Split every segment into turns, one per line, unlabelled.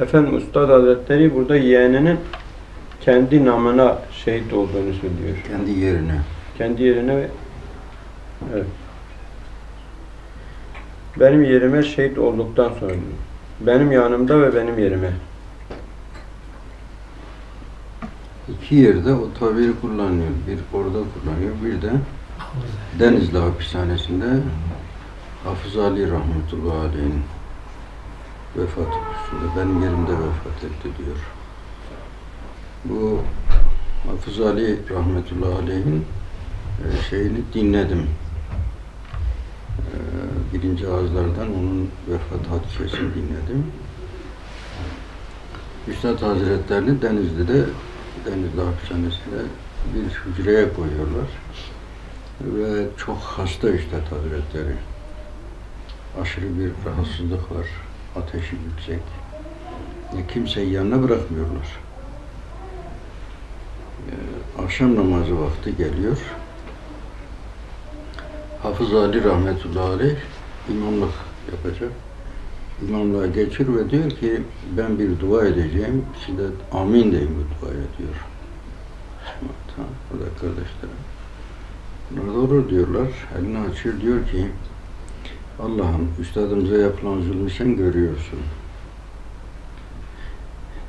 Efendim Üstad Hazretleri burada yeğeninin kendi namına şehit olduğunu söylüyor.
Kendi yerine.
Kendi yerine ve- evet. Benim yerime şehit olduktan sonra diyor. benim yanımda ve benim yerime.
İki yerde o tabiri kullanıyor. Bir orada kullanıyor, bir de Denizli hapishanesinde Hafız Ali rahmetullahi aleyhin vefat üstünde benim yerimde vefat etti diyor. Bu Hafız Ali rahmetullahi aleyhin e, şeyini dinledim. E, birinci ağızlardan onun vefat hadisesini dinledim. Üstad Hazretlerini Denizli'de Denizli Hapishanesi'nde bir hücreye koyuyorlar. Ve çok hasta Üstad Hazretleri. Aşırı bir rahatsızlık var. Ateşi yüksek. Ya kimseyi yanına bırakmıyorlar. Ee, akşam namazı vakti geliyor. Hafız Ali rahmetullahi aleyh imamlık yapacak. İmamlığa geçir ve diyor ki ben bir dua edeceğim. Siz amin deyin bu duaya diyor. Tamam, da kardeşlerim. Bunlar olur diyorlar. Elini açıyor diyor ki Allah'ım üstadımıza yapılan zulmü sen görüyorsun.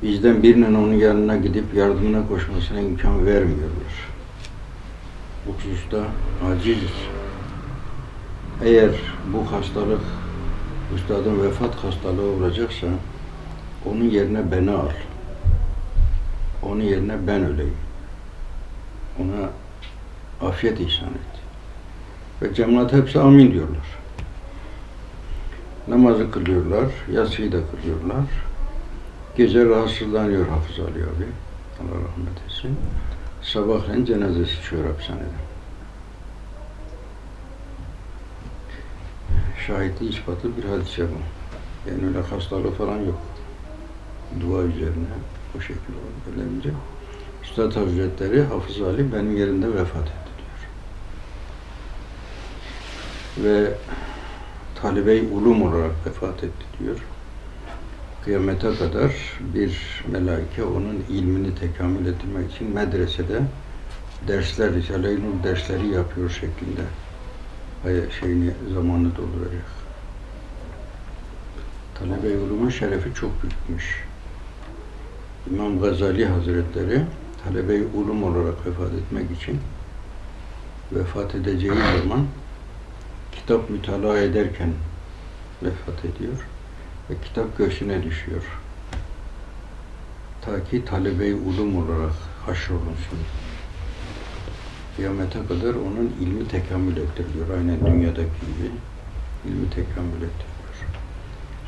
Bizden birinin onun yanına gidip yardımına koşmasına imkan vermiyorlar. Bu hususta aciziz. Eğer bu hastalık üstadın vefat hastalığı olacaksa onun yerine beni al. Onun yerine ben öleyim. Ona afiyet ihsan et. Ve cemaat hepsi amin diyorlar. Namazı kılıyorlar, yatsıyı da kılıyorlar. Gece rahatsızlanıyor Hafız Ali abi. Allah rahmet etsin. Sabahleyin cenazesi çıkıyor hapishaneden. Şahitli ispatlı bir hadise bu. Yani öyle hastalığı falan yok. Dua üzerine o şekilde olunca. Üstad Hazretleri Hafız Ali benim yerimde vefat etti diyor. Ve talebe-i ulum olarak vefat etti diyor. Kıyamete kadar bir melaike onun ilmini tekamül ettirmek için medresede dersler, Risale-i dersleri yapıyor şeklinde şeyini, zamanı dolduracak. Talebe-i ulumun şerefi çok büyükmüş. İmam Gazali Hazretleri talebe-i ulum olarak vefat etmek için vefat edeceği zaman kitap mütalaa ederken vefat ediyor ve kitap göğsüne düşüyor. Ta ki talebe-i ulum olarak haşrolunsun. Kıyamete kadar onun ilmi tekamül ettiriliyor. Aynen dünyadaki gibi ilmi tekamül ettiriliyor.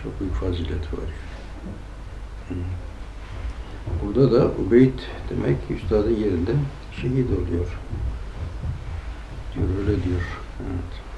Çok büyük fazileti var. Hı. Burada da Ubeyd demek ki üstadın yerinde şehit oluyor. Diyor öyle diyor. Evet.